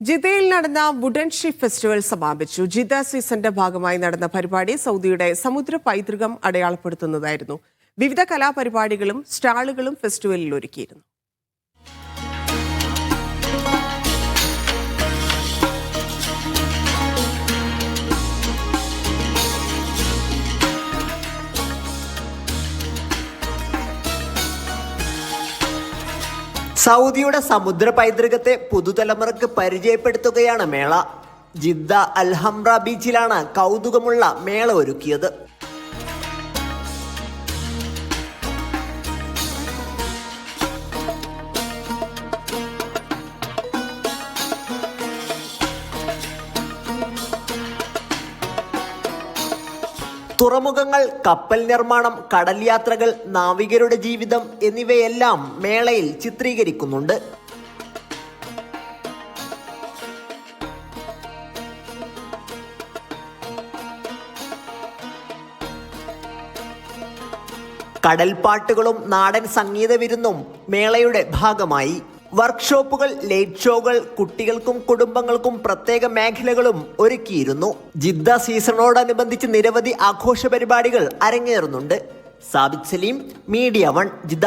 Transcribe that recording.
ജിദ്ദയിൽ നടന്ന wooden festival സമാപിച്ചു. ജിദ്ദ സീസന്റെ ഭാഗമായി നടന്ന പരിപാടി സൗദിയുടെ സമുദ്ര പൈതൃകം അടയാളപ്പെടുത്തുന്നതായിരുന്നു. വിവിധ കലാപരിപാടികളും സ്റ്റാളുകളും ഫെസ്റ്റിവലിൽ ഒരുക്കിയിരുന്നു. സൗദിയുടെ സമുദ്ര പൈതൃകത്തെ പുതുതലമുറക്ക് പരിചയപ്പെടുത്തുകയാണ് മേള. ജിദ്ദ അൽഹംറ ബീച്ചിലാണ് കൗതുകമുള്ള മേള ഒരുക്കിയത്. തുറമുഖങ്ങൾ കപ്പൽ നിർമ്മാണം കടൽ യാത്രകൾ നാവികരുടെ ജീവിതം എന്നിവയെല്ലാം മേളയിൽ ചിത്രീകരിക്കുന്നുണ്ട്. കടൽപ്പാട്ടുകളും നാടൻ സംഗീത വിരുന്നും മേളയുടെ ഭാഗമായി. വർക്ക്ഷോപ്പുകൾ ലൈറ്റ് ഷോകൾ കുട്ടികൾക്കും കുടുംബങ്ങൾക്കും പ്രത്യേക മേഖലകളും ഒരുക്കിയിരുന്നു. ജിദ്ദ സീസണോടനുബന്ധിച്ച് നിരവധി ആഘോഷ പരിപാടികൾ അരങ്ങേറുന്നുണ്ട്. Sabith Saleem media one Jeddah.